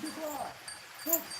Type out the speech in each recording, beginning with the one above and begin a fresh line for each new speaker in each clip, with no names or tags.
Vamos, Bicó!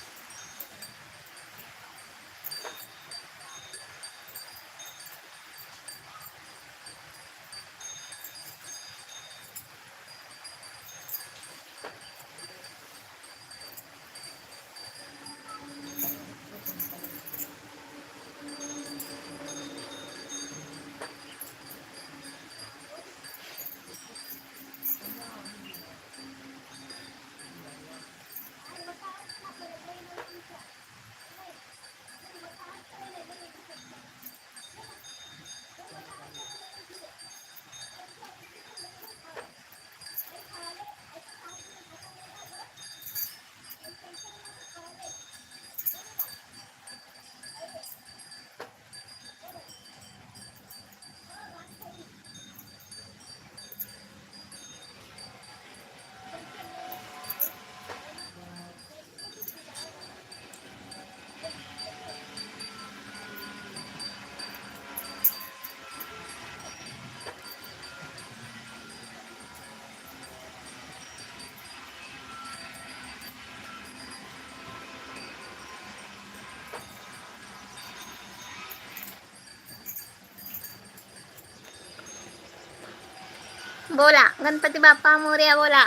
बोला. गणपती बाप्पा मोर्या बोला.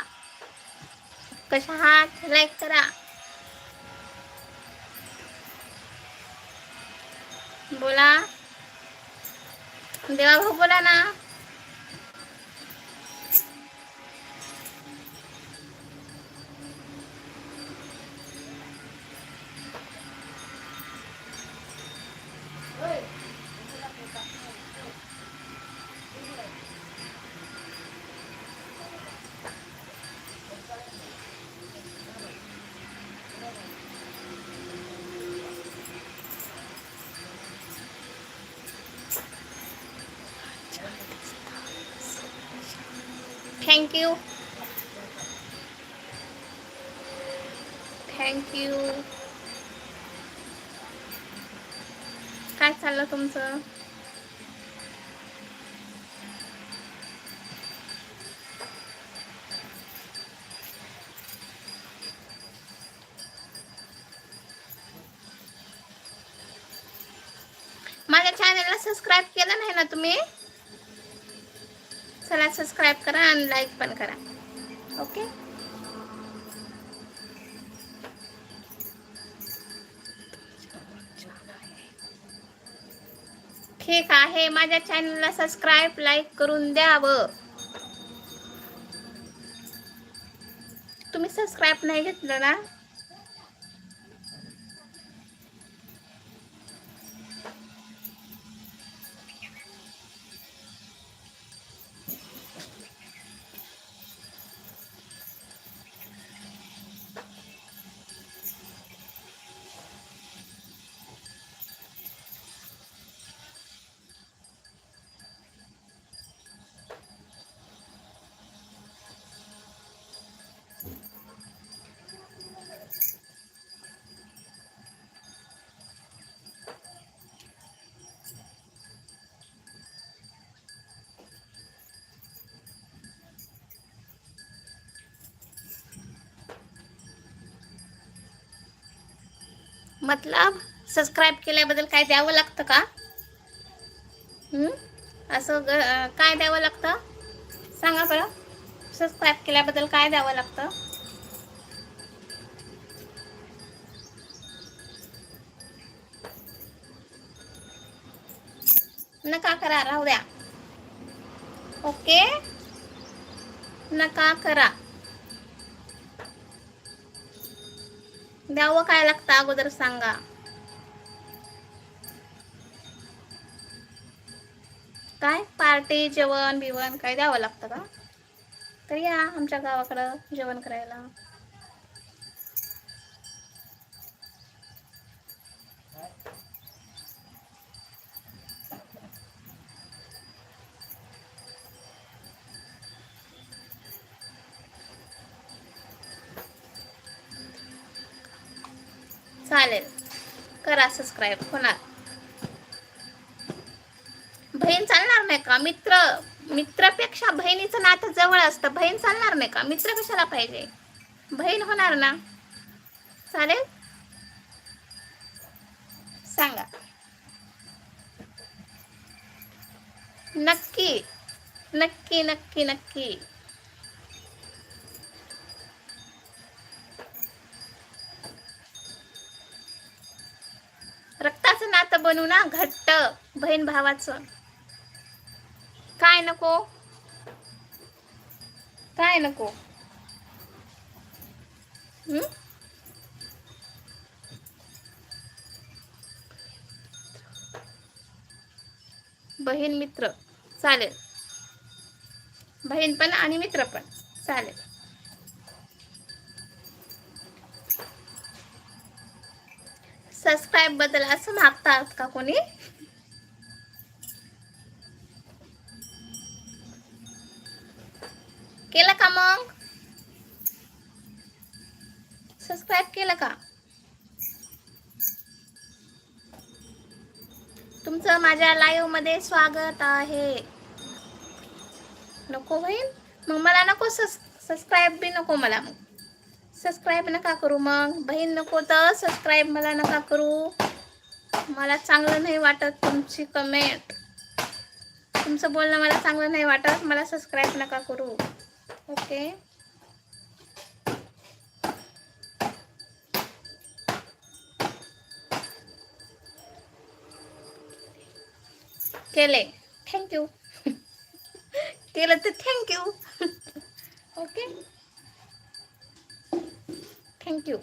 कशा आहात? लाईक करा. बोला. देवा भाऊ बोला ना. थँक्यू थँक्यू काय चाललं तुमचं माझ्या चॅनलला सबस्क्राईब केलं नाही ना तुम्ही चला सबस्क्राईब करा आणि लाईक पण करा. ओके ठीक आहे. माझ्या चॅनलला सबस्क्राईब लाईक करून द्यावं. तुम्ही सबस्क्राईब नाही घेतलं ना? मतलब सबस्क्राईब केल्याबद्दल काय द्यावं लागतं का? असं ग काय द्यावं लागतं? सांगा बरं. सबस्क्राईब केल्याबद्दल काय द्यावं लागतं? नका करा राहू द्या. ओके नका करा. द्यावं काय लागतं अगोदर सांगा. काय? पार्टी जेवण बिवण काय द्यावं लागतं का? तर या आमच्या गावाकडं जेवण करायला. चालेल. करा सबस्क्राईब होणार. बहीण चालणार नाही का? मित्र मित्रापेक्षा बहिणीचं नातं जवळ असतं. बहीण चालणार नाही का? मित्र कशाला पाहिजे? बहीण होणार ना? चालेल? सांगा. नक्की. नक्की नक्की नक्की. रक्ताचं नातं बनू ना घट्ट बहीण भावाचं. काय नको? काय नको? हम्म? बहीण मित्र चालेल. बहीण पण आणि मित्र पण चालेल. सबस्क्राईबबद्दल असं मागतात का कोणी? केलं का मग? सबस्क्राईब केलं का? तुमचं माझ्या लाईव्हमध्ये स्वागत आहे. नको होईल मग मला नको सबस्क्राईब बी नको मला. मग सबस्क्राईब नका करू मग. बहीण नको तर सबस्क्राईब मला नका करू. मला चांगलं नाही वाटत तुमची कमेंट तुमचं बोलणं मला चांगलं नाही वाटत. मला सबस्क्राईब नका करू. ओके केले. थँक्यू केलं तर थँक्यू ओके थँक्यू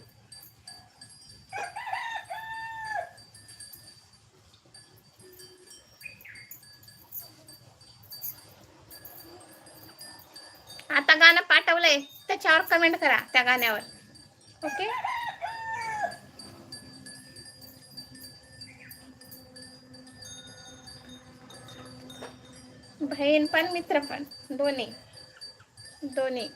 आता गाणं पाठवलंय. त्याच्यावर कमेंट करा त्या गाण्यावर. ओके बहीण पण मित्र पण. दोन्ही. दोन्ही.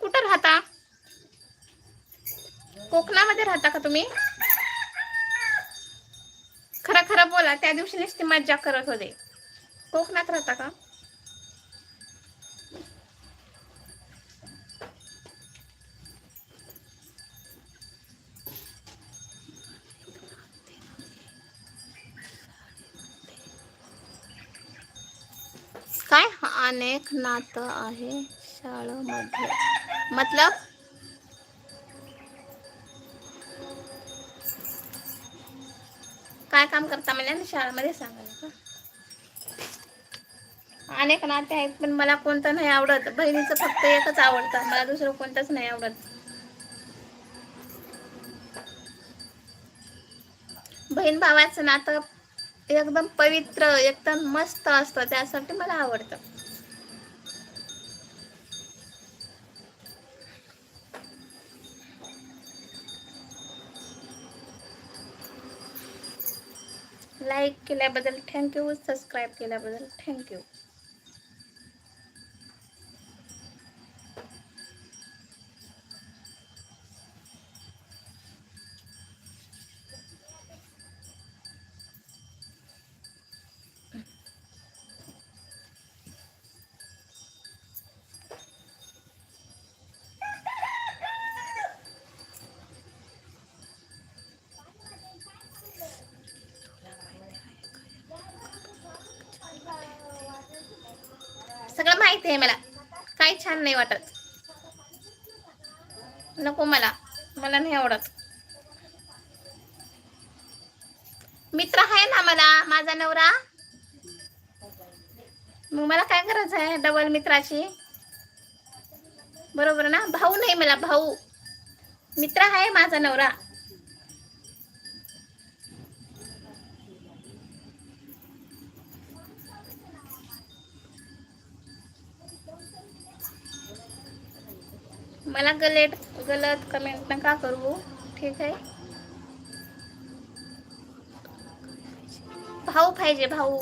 कुठं राहता? कोकणामध्ये राहता का तुम्ही? खरं खरं बोला त्या दिवशी नुसती मज्जा करत होते. कोकणात राहता का? काय? अनेक नातं आहे शाळेमध्ये. मतलब? काय काम करता मला शाळेमध्ये सांगायला का? अनेक नाते आहेत पण मला कोणतं नाही आवडत. बहिणीचं फक्त एकच आवडतं. मला दुसरं कोणतंच नाही आवडत. बहीण भावाचं नातं एकदम पवित्र एकदम मस्त असतं. त्यासाठी मला आवडतं. लाईक केल्याबद्दल थँक्यू सबस्क्राईब केल्याबद्दल थँक्यू सगळं माहिती आहे मला काही छान नाही वाटत. नको मला. मला नाही आवडत. मित्र आहे ना मला माझा नवरा. मग मला काय गरज आहे डबल मित्राची? बरोबर ना? भाऊ नाही मला भाऊ. मित्र आहे माझा नवरा. मला गलेट गलत कमेंट नका करू ठीक आहे? भाऊ पाहिजे भाऊ.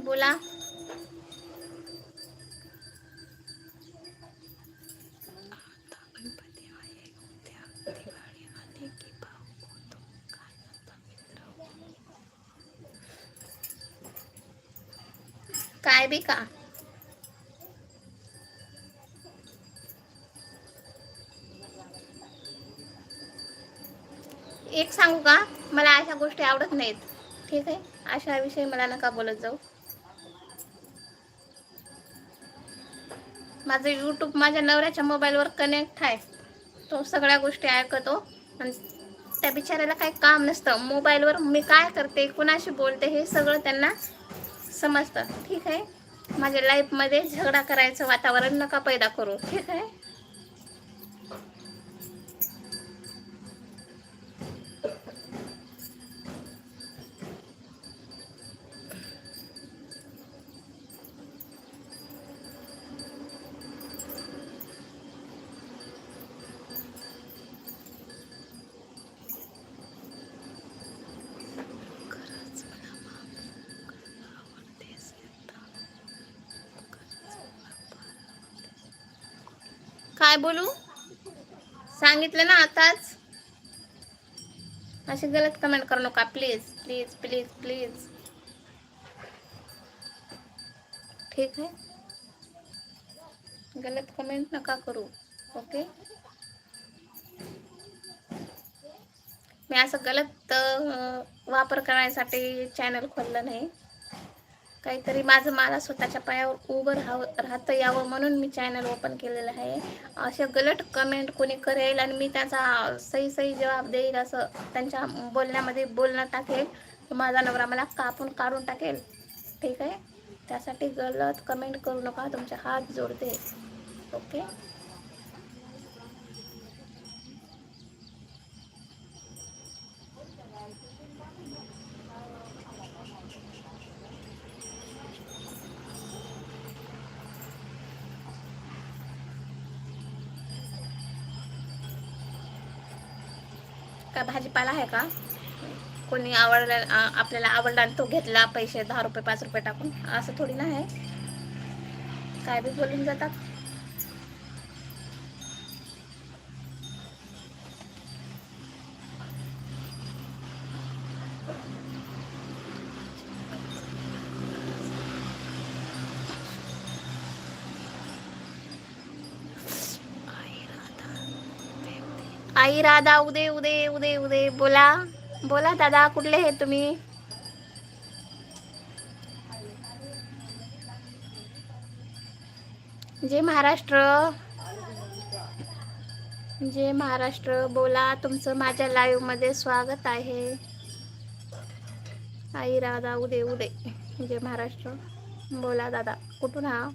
बोला. काय बी का? एक सांगू का? मला अशा गोष्टी आवडत नाहीत. ठीक आहे? अशा विषयी मला नका बोलत जाऊ. माझं यूट्यूब माझ्या नवऱ्याच्या मोबाईलवर कनेक्ट आहे. तो सगळ्या गोष्टी ऐकतो आणि त्या बिचाऱ्याला काही काम नसतं. मोबाईलवर मी काय करते कुणाशी बोलते हे सगळं त्यांना समजतं. ठीक आहे? माझ्या लाईफमध्ये झगडा करायचं वातावरण नका पैदा करू. ठीक आहे? काय बोलू? सांगितलं ना आताच. अशी गलत कमेंट करू नका प्लीज प्लीज प्लीज प्लीज ठीक आहे? गलत कमेंट नका करू ओके मी असं गलत वापर करण्यासाठी चॅनल खोललं नाही. काहीतरी माझं मला स्वतःच्या पायावर उभं राहावं राहतं यावं म्हणून मी चॅनल ओपन केलेलं आहे. असे गलट कमेंट कोणी करेल आणि मी त्याचा सही सही जवाब देईल असं त्यांच्या बोलण्यामध्ये बोलणं टाकेल. माझा नवरा मला कापून काढून टाकेल. ठीक आहे? त्यासाठी गलत कमेंट करू नका. तुमचे हात जोडते. ओके काय भाजीपाला आहे का? कोणी आवडला आपल्याला आवडला आणि तो घेतला पैसे दहा रुपये पाच रुपये टाकून असं थोडी ना आहे. काय बी बोलून जातात आई राधा उदे उदे उदे उदे बोला. बोला दादा कुठले हे तुम्ही? जय महाराष्ट्र. जय महाराष्ट्र. बोला तुमचं माझ्या लाईव्हमध्ये स्वागत आहे. आई राधा उदे उदे जय महाराष्ट्र. बोला दादा कुठून हा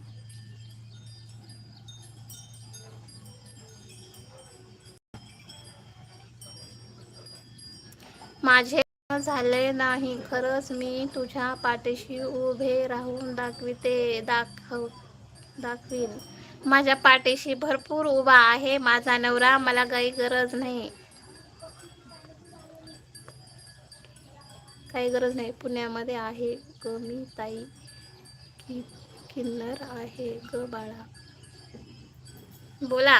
माझे झाले नाही खरंच मी तुझ्या पाठीशी उभे राहून दाखविते दाखव दाखवीन. माझ्या पाठीशी भरपूर उभा आहे माझा नवरा मला काही गरज नाही. काही गरज नाही पुण्यामध्ये आहे ग मी ताई. कि किन्नर आहे ग बाळा. बोला.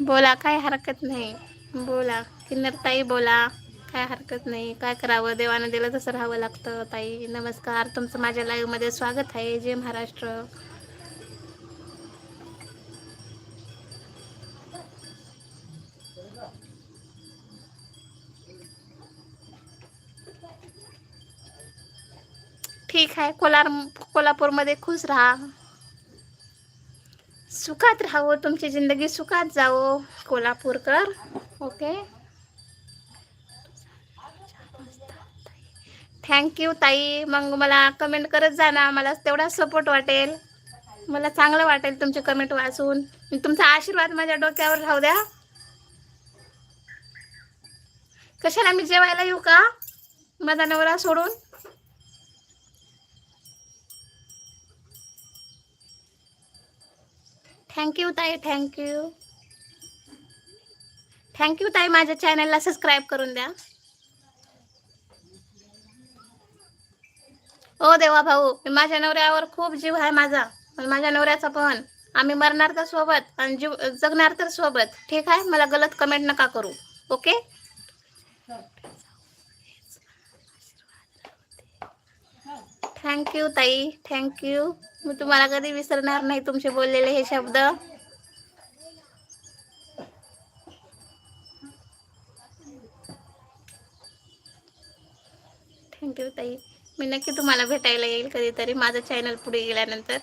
बोला काही हरकत नाही. बोला किन्नर ताई बोला. काय हरकत नाही. काय करावं? देवानं दिलं तसं राहावं लागतं. ताई नमस्कार. तुमचं माझ्या लाईव्हमध्ये स्वागत आहे. जय महाराष्ट्र. ठीक आहे. कोलार कोल्हापूरमध्ये खुश राहा. सुखात राहावं तुमची जिंदगी सुखात जावो. कोल्हापूरकर. ओके? थँक्यू ताई. मग मला कमेंट करत जा ना. मला तेवढा सपोर्ट वाटेल. मला चांगलं वाटेल तुमचे कमेंट वाचून. तुमचा आशीर्वाद माझ्या डोक्यावर राहू द्या. कशाला मी जेवायला येऊ का? माझा नवरा सोडून? थँक्यू ताई. थँक्यू थँक्यू ताई. माझ्या चॅनलला सबस्क्राईब करून द्या. हो देवा भाऊ माझ्या नवऱ्यावर खूप जीव आहे माझा. माझ्या नवऱ्याचा पण. आम्ही मरणार तर सोबत आणि जीव जगणार तर सोबत. ठीक आहे? मला गलत कमेंट नका करू. ओके थँक्यू ताई. थँक्यू मी तुम्हाला कधी विसरणार नाही तुमचे बोललेले हे शब्द. थँक्यू ताई. मी नक्की तुम्हाला भेटायला येईल कधीतरी माझं चॅनल पुढे गेल्यानंतर.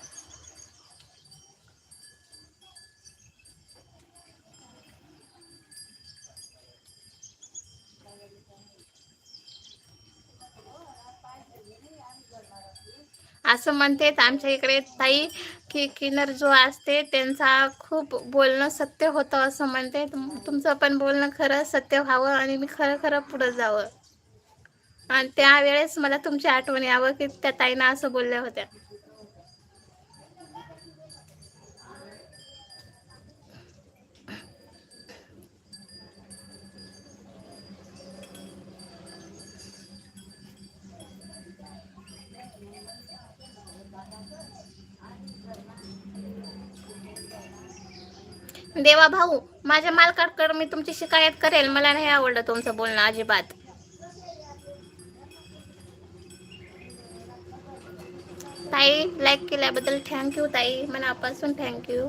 असं म्हणतेत आमच्या इकडे ताई की किन्नर जो असते त्यांचा खूप बोलणं सत्य होतं असं म्हणते. तुमचं पण बोलणं खरं सत्य व्हावं आणि मी खरं खरं पुढं जावं. आणि त्यावेळेस मला तुमची आठवण यावं की त्या ताईना असं बोलल्या होत्या. देवा भाऊ माझ्या मालकाकडे मी तुमची शिकायत करेल. मला नाही आवडलं तुमचं बोलणं अजिबात. लाईक केल्याबद्दल थँक्यू ताई. मनापासून थँक्यू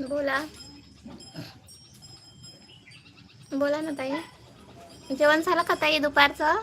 बोला. बोला ना ताई. जेवण झालं का ताई दुपारचं?